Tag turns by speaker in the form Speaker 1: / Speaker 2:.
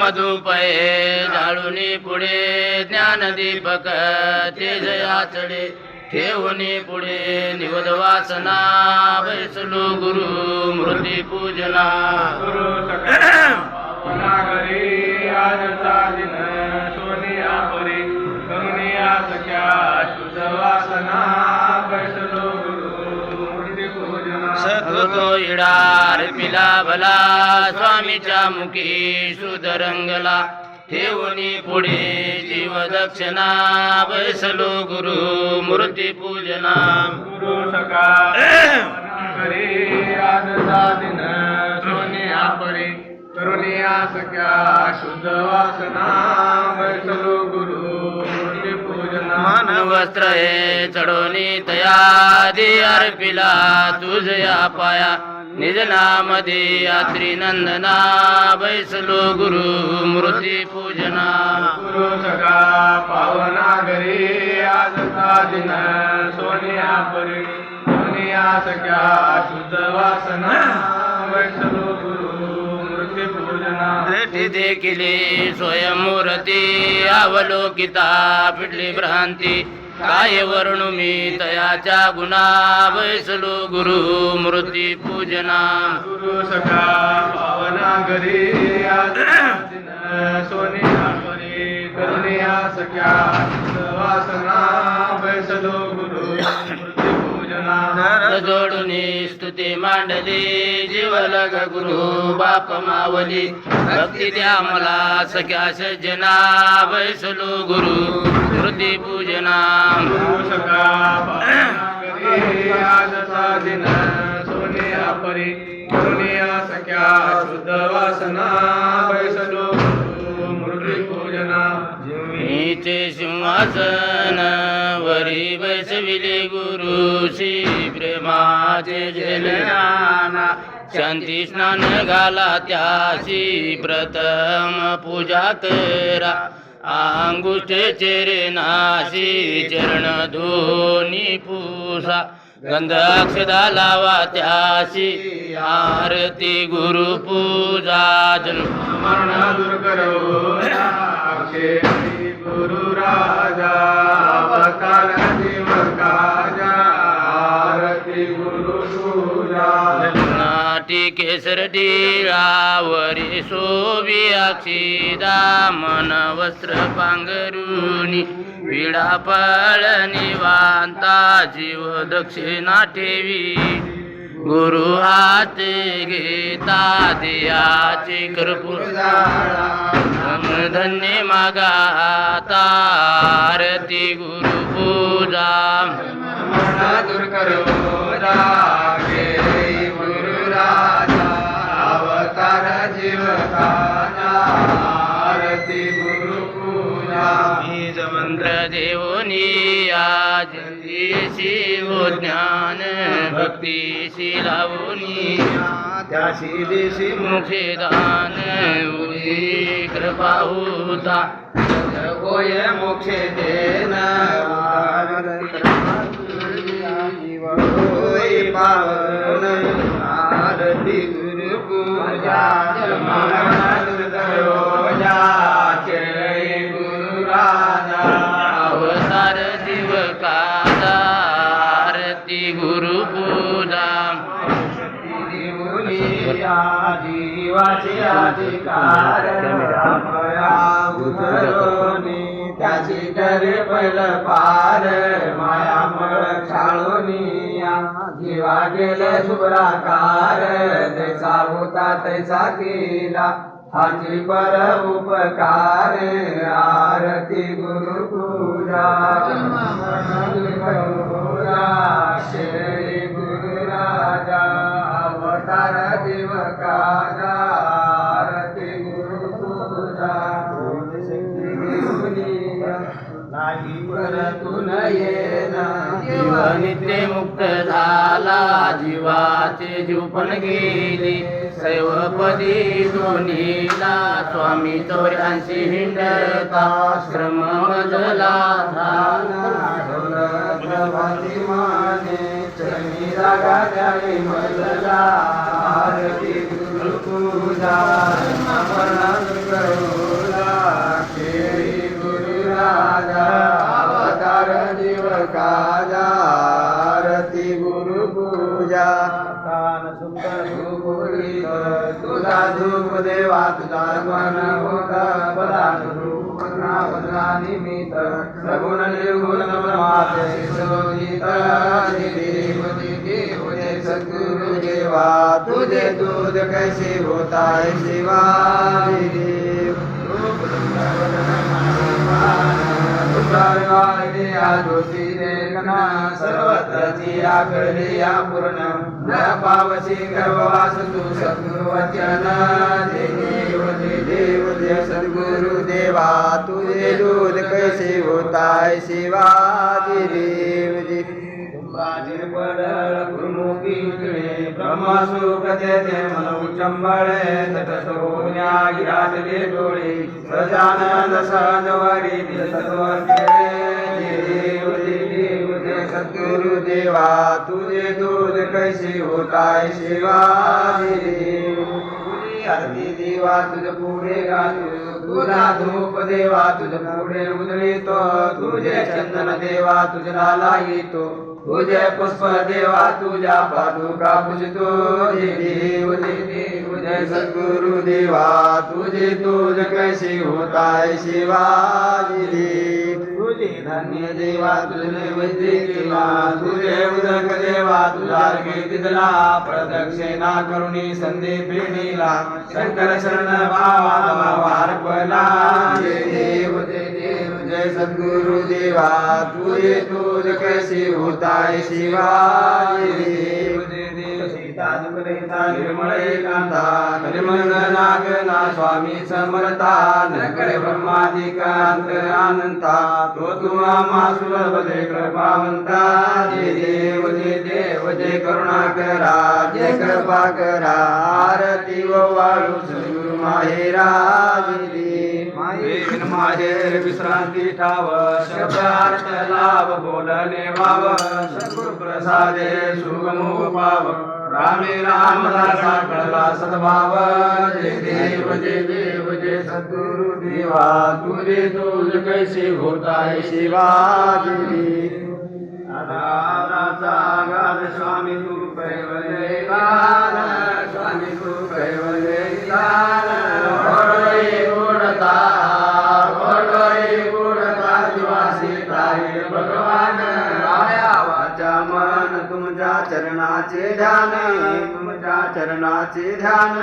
Speaker 1: मधुपये जाळुनी पुढे ज्ञानदीपक तेज याचडे ठेवणी पुढे निवद वासना बैसलो गुरु मृती पूजना.
Speaker 2: गुरु घरी आजचा दिन सोनी आपली सख्या
Speaker 1: इडार पिला भला स्वामीच्या मुखी सुधरंगला ठेवणी पुढे जीव दक्षिणा बैसलो गुरु मूर्ती पूजना
Speaker 2: गुरु सका घरी आजचा दिन सोनी आपरी करुणिया सख्या शुद्ध वासना बैसलो गुरु
Speaker 1: मन वस्त्र हे चढोनी तया अर्पिला तुझ्या तुझया पाया निजनामध्ये यात्री नंदना बैसलो गुरु मूर्ती पूजना.
Speaker 2: गुरु सका पावना घरी आज दिन सोनिया परी. करुणिया सख्या शुद्ध वासना बैसलो
Speaker 1: दृष्टी देखिले स्वयंमूर्ती अवलोकिता फिटली भ्रांती काय वर्णु मी तयाच्या गुणा बैसलो गुरु मूर्ती पूजना।
Speaker 2: गुरु सखा पावना घरी आज सोनिया करुणिया सख्या वासना बैसलो गुरु
Speaker 1: जोडून स्तुती मांडली जीवलग गुरु बाप मावली. भक्ती द्या मला सख्या सज्जना बैसलो गुरु मूर्ती पूजना.
Speaker 2: सोनिया परी सोनिया सख्या शुद्ध वासना बैसलो.
Speaker 1: मीचे सिंहासन वरी बसविले गुरु श्री प्रेमाचे जलना शांती स्नान घाला त्याशी प्रथम पूजा करा. अंगुष्ठे चेरे नाशी चरण धोनी पुसा. गंध अक्षदा लावा त्याशी आरती गुरु पूजा. जन्म
Speaker 2: मरण दूर गुरु राजा अवतार दिवकाजा आरती गुरु पूजा
Speaker 1: नाटी केसर टिळावरी शोभी अक्षिदा मन वस्त्र पांघरुनी विडा पळ निवांता जीव दक्षिणा ठेवी गुरु हात घेता दियाची कर्पूर. धन्य मागा तारती गुरु पूजा.
Speaker 2: दूर करो रागे गुरु राजा अवतार जीवकाजा आरती गुरु पूजा.
Speaker 1: बीज मंत्र देवनी आज शिव ज्ञान. भक्ती शिलावनी
Speaker 2: त्याशी देशी
Speaker 1: मुखे दान उरी कृपाहुता
Speaker 2: गोय मोक्षे देन पावन आरती गुरु पूजा उतरवणी त्याची करे पैल पार माया मळ छाळूनी जीवा गेले शुभ्राकार जैसा होता तैसा केला हाची पर उपकार आरती गुरु पूजा श्री
Speaker 1: नित्य मुक्त झाला जीवाचे जीवपण गेले सैवपदी दोन्हीला स्वामी चौऱ्यांशी हिंडता श्रम मजला झाला
Speaker 2: सुंदर गुरुपुरी तुझा धूप देवा तुझा मन होत पदा रूप नावना निमित सगुण निर्गुण ब्रह्माचे शोधित देव सद्गुरु देवा तुझे दूध कैसे होता है शिवा देव सर्वत्र पूर्ण न पावशी गर्भवास तू देव देव सद्गुरु देवा तुझे दूध कैसे होता है शिवाजी देव जी बाजीर पडळ गुरुमुखी उजळे ब्रह्मसुख तेथे मन उचंबळे तटतोन्या गिराटले डोळे सजानंद सहजवारी दिसतवर्गे देव देव सद्गुरु देवा तुझे दूध कैसे होताय शिवाजी देव? तुझी आरती देवा तुझ पुढे घालू तुझा धूप देवा तुझ पुढे उदळीतो तुझे चंदन देवा तुझला येतो. तुझे पुष्प देवा तुझ्या पादुका पूजतो जे देव देव. सद्गुरु देवा तुझे तुझ कैसे होताय शिवाजी तुझे धन्य देवा तुझे नैवेद्य केला. तुझे उदक देवा तुझा तिथला प्रदक्षिणा करुणी शंकर शरण भावा देव जय देव जय सद्गुरु देवा तुझे तुझ होताय शिवाजी देव निर्मळ एकांता नागना स्वामी समरता नकडे ब्रह्मादिकांत अनंता तो तुम्हा आम्हा सुलभ जय कृपावंता जय देव जय देव जय करुणा करा जय कृपा करा आरती व वाळू सद्गुरु माहेरा माझे विश्रांती ठाव शब्दार्थ लाभ बोलणे वाव। सद्गुरु प्रसादे सुगमुख पाव। रामे रामदासा कळला सद्भाव। जय देव जय देव जय सद्गुरु देवा। तुझे तुझ कैसे होताय शिवाजी राधाचा गाद स्वामी तू कैवले स्वामी तू कैवले चरणाचे ध्यान तुमच्या चरणाचे ध्यान.